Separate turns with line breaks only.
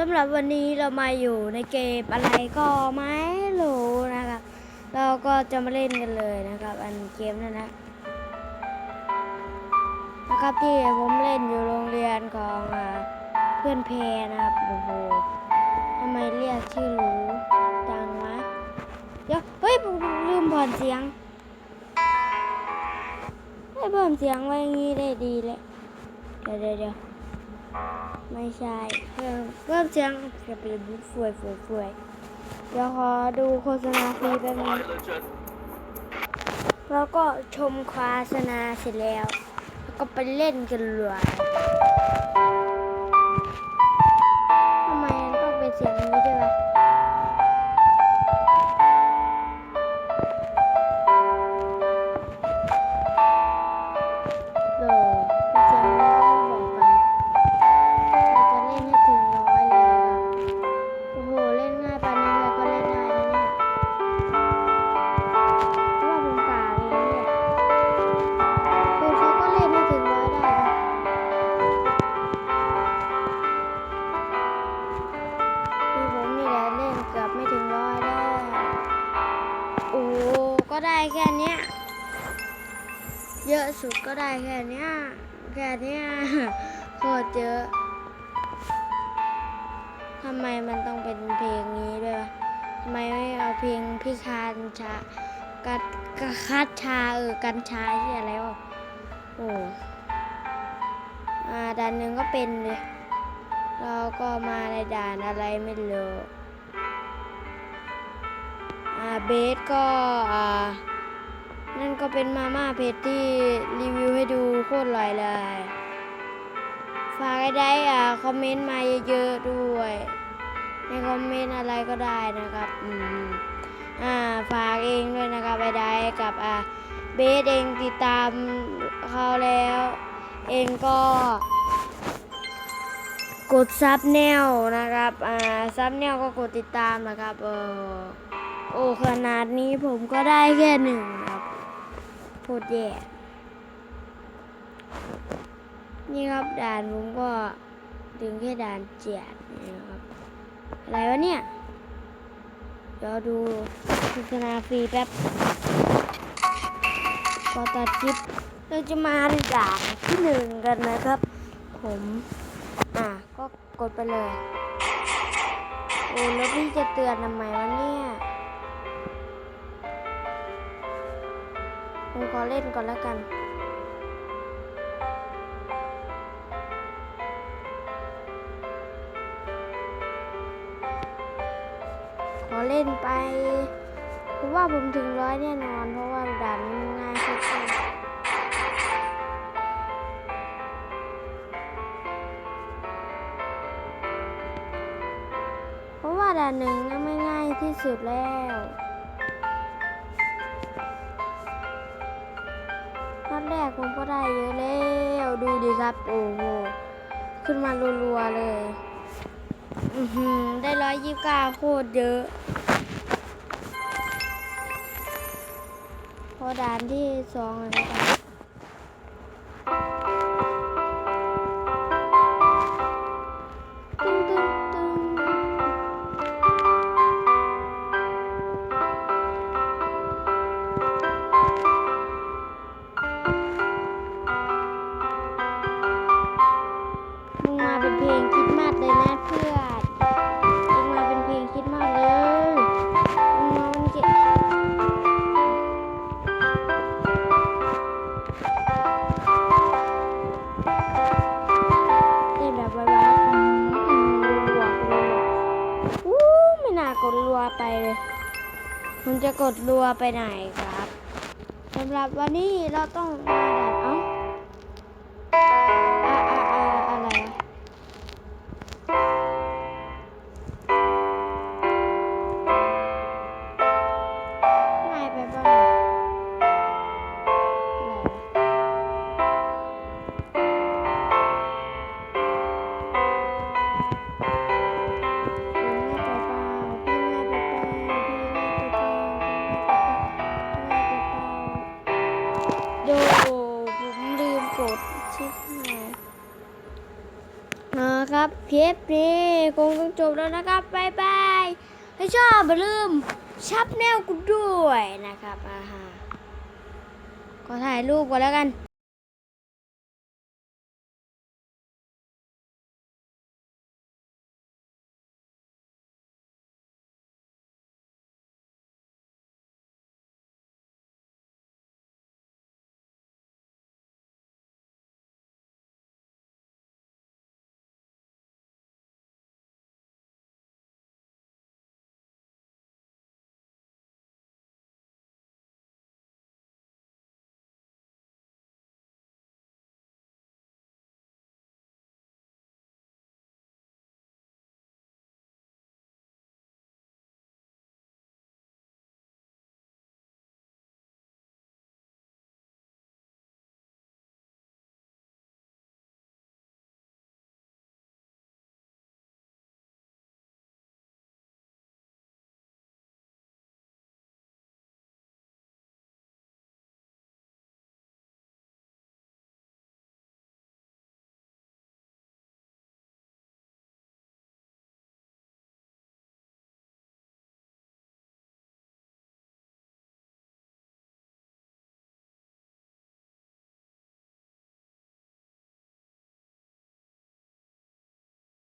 สำหรับวันนี้เรามาอยู่ในเกมอะไรก็ไม่รู้นะครับ เราก็จะมาเล่นกันเลยนะครับ อันเกมนั่นนะนะครับที่ผมเล่นอยู่โรงเรียนของเพื่อนเพนะครับโอ้โหทำไมเรียกชื่อรู้จังวะเดี๋ยวเฮ้ยลืมผ่อนเสียงให้เพิ่มเสียงไว้อย่างนี้ได้ดีเลยเดี๋ยวเดี๋ยว ไม่ใช่เพิ่มเพิ่มเสียงจะเป็นบุ้ฟวยฟวยฟวยเดี๋ยวขอดูโฆษณาฟรีแป๊บนึงแล้วก็ชมโฆษณาเสร็จแล้ว แล้วก็ไปเล่นกันเลย เยอะสุดก็ได้แค่เนี้ยแค่เนี้ยโคตรเยอะทำไมมันต้องเป็นเพลงนี้ด้วยวะทำไมไม่เอาเพลงพี่คานชากัดกคัดชาเออกันชาที่อะไรวะโอ้อาด่านหนึ่งก็เป็นเลยเราก็มาในด่านอะไรไม่รู้อ่าเบสก็อ่า นั่นก็เป็นมาม่าเพจที่รีวิวให้ดูโคตรอร่อยเลย ฝากให้ได้อ่าคอมเมนต์มาเยอะๆด้วย ในคอมเมนต์อะไรก็ได้นะครับอืมอ่าฝากเองด้วยนะครับไอ้ได้กับอ่าเบสเองติดตามเขาแล้ว เองก็กดซับแนวนะครับ อ่า ซับแนวก็กดติดตามนะครับ เออโอ้ขนาดนี้ผมก็ได้แค่หนึ่ง ครับโคตรแย่ นี่ครับด่านผมก็ถึงแค่ด่านเจียดนี่ครับ อะไรวะเนี่ย เดี๋ยวดูโฆษณาฟรีแป๊บพอตัดคลิปเราจะมาด่านที่หนึ่งกันนะครับ ผม อะ ก็กดไปเลย โอ้แล้วพี่จะเตือนทำไมวะเนี่ย ผมขอเล่นก่อนแล้วกัน ขอเล่นไปเพราะว่าผมถึงร้อยแน่นอน เพราะว่าด่านนี้ง่ายสุดเพราะว่าด่านหนึ่งนั้นไม่ง่ายที่สุดแล้ว ผมก็ได้เยอะแล้วดูดิครับ โอ้โห ขึ้นมารัวๆเลย อือหือได้ร้อยยี่สิบเก้าโคตรเยอะพอด่านที่สองเลยครับ กดรัวไปเลยผมจะกดรัวไปไหนครับสำหรับวันนี้เราต้องมา รับคลิปนี้คงต้องจบแล้วนะครับบายบายถ้าชอบอย่าลืมชับแนวกูด้วยนะครับอ่าฮะก็ถ่ายรูปก่อนแล้วกัน